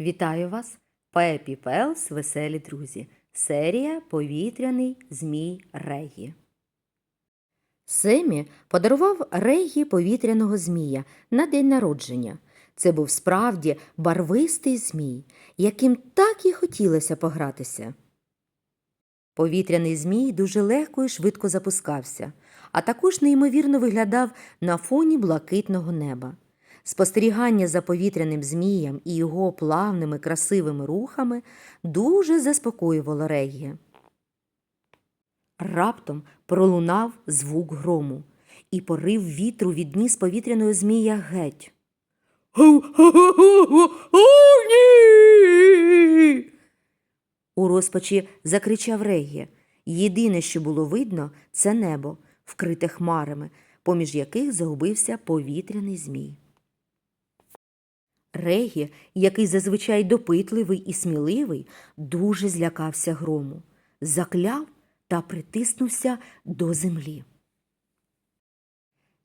Вітаю вас, Пепі Пелс, веселі друзі. Серія Повітряний Змій Регі. Семі подарував Регі повітряного змія на день народження. Це був справді барвистий змій, яким так і хотілося погратися. Повітряний змій дуже легко і швидко запускався, а також неймовірно виглядав на фоні блакитного неба. Спостерігання за повітряним змієм і його плавними красивими рухами дуже заспокоювало Регі. Раптом пролунав звук грому, і порив вітру відніс повітряного змія геть. У розпачі закричав Регі. Єдине, що було видно, це небо, вкрите хмарами, поміж яких загубився повітряний змій. Регі, який зазвичай допитливий і сміливий, дуже злякався грому, закляв та притиснувся до землі.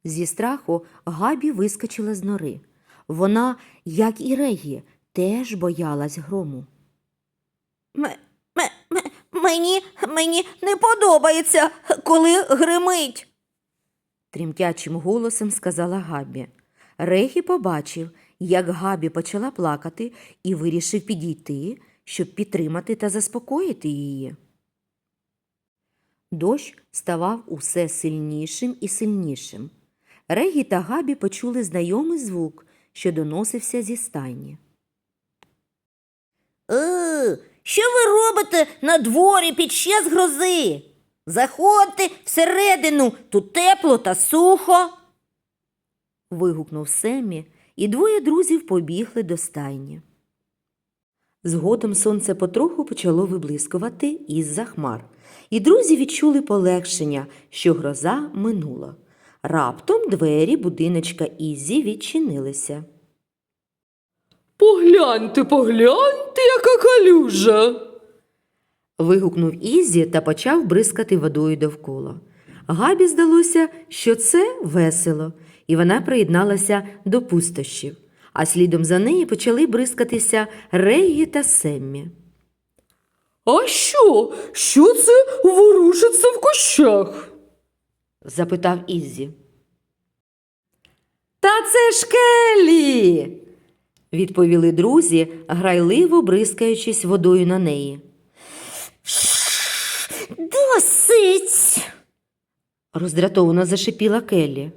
Зі страху Габі вискочила з нори. Вона, як і Регі, теж боялась грому. Мені, мені не подобається, коли гримить. Тремтячим голосом сказала Габі. Регі побачив, як Габі почала плакати і вирішив підійти, щоб підтримати та заспокоїти її. Дощ ставав усе сильнішим і сильнішим. Регі та Габі почули знайомий звук, що доносився зі стайні. Е, що ви робите на дворі під час грози? Заходьте всередину, тут тепло та сухо. вигукнув Семі, і двоє друзів побігли до стайні. Згодом сонце потроху почало виблискувати із-за хмар, і друзі відчули полегшення, що гроза минула. Раптом двері будиночка Ізі відчинилися. Погляньте, погляньте, яка калюжа. Вигукнув Ізі та почав бризкати водою довкола. Габі здалося, що це весело, і вона приєдналася до пустощів, а слідом за нею почали бризкатися Регі та Семмі. А що? Що це ворушиться в кущах? запитав Іззі. Та це ж Келлі!» – відповіли друзі, грайливо бризкаючись водою на неї. Досить. Роздратовано зашипіла Келлі.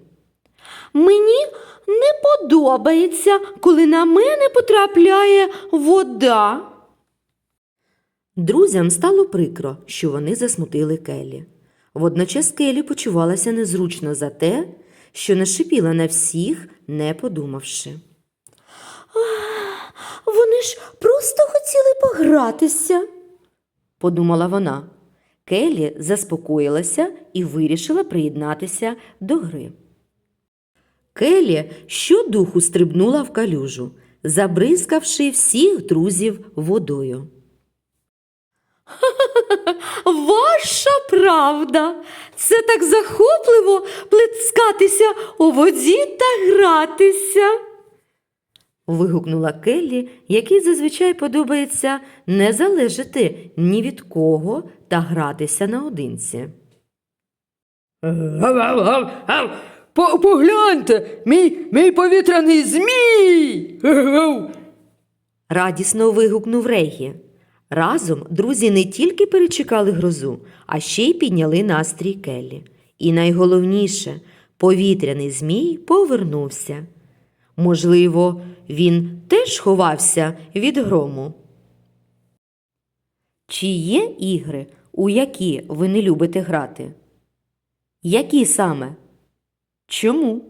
Мені не подобається, коли на мене потрапляє вода. Друзям стало прикро, що вони засмутили Келлі. Водночас Келлі почувалася незручно за те, що нашипіла на всіх, не подумавши. Вони ж просто хотіли погратися. подумала вона. Келлі заспокоїлася і вирішила приєднатися до гри. Келлі щодуху стрибнула в калюжу, забризкавши всіх друзів водою. Ваша правда. Це так захопливо плескатися у воді та гратися. Вигукнула Келлі, якій зазвичай подобається не залежати ні від кого та гратися наодинці. Гав-гав-гав-гав. Погляньте, мій, мій повітряний змій. Гав-гав. Радісно вигукнув Регі. Разом друзі не тільки перечекали грозу, а ще й підняли настрій Келлі. І найголовніше, повітряний змій повернувся. Можливо, він теж ховався від грому. Чи є ігри, у які ви не любите грати? Які саме? Чому?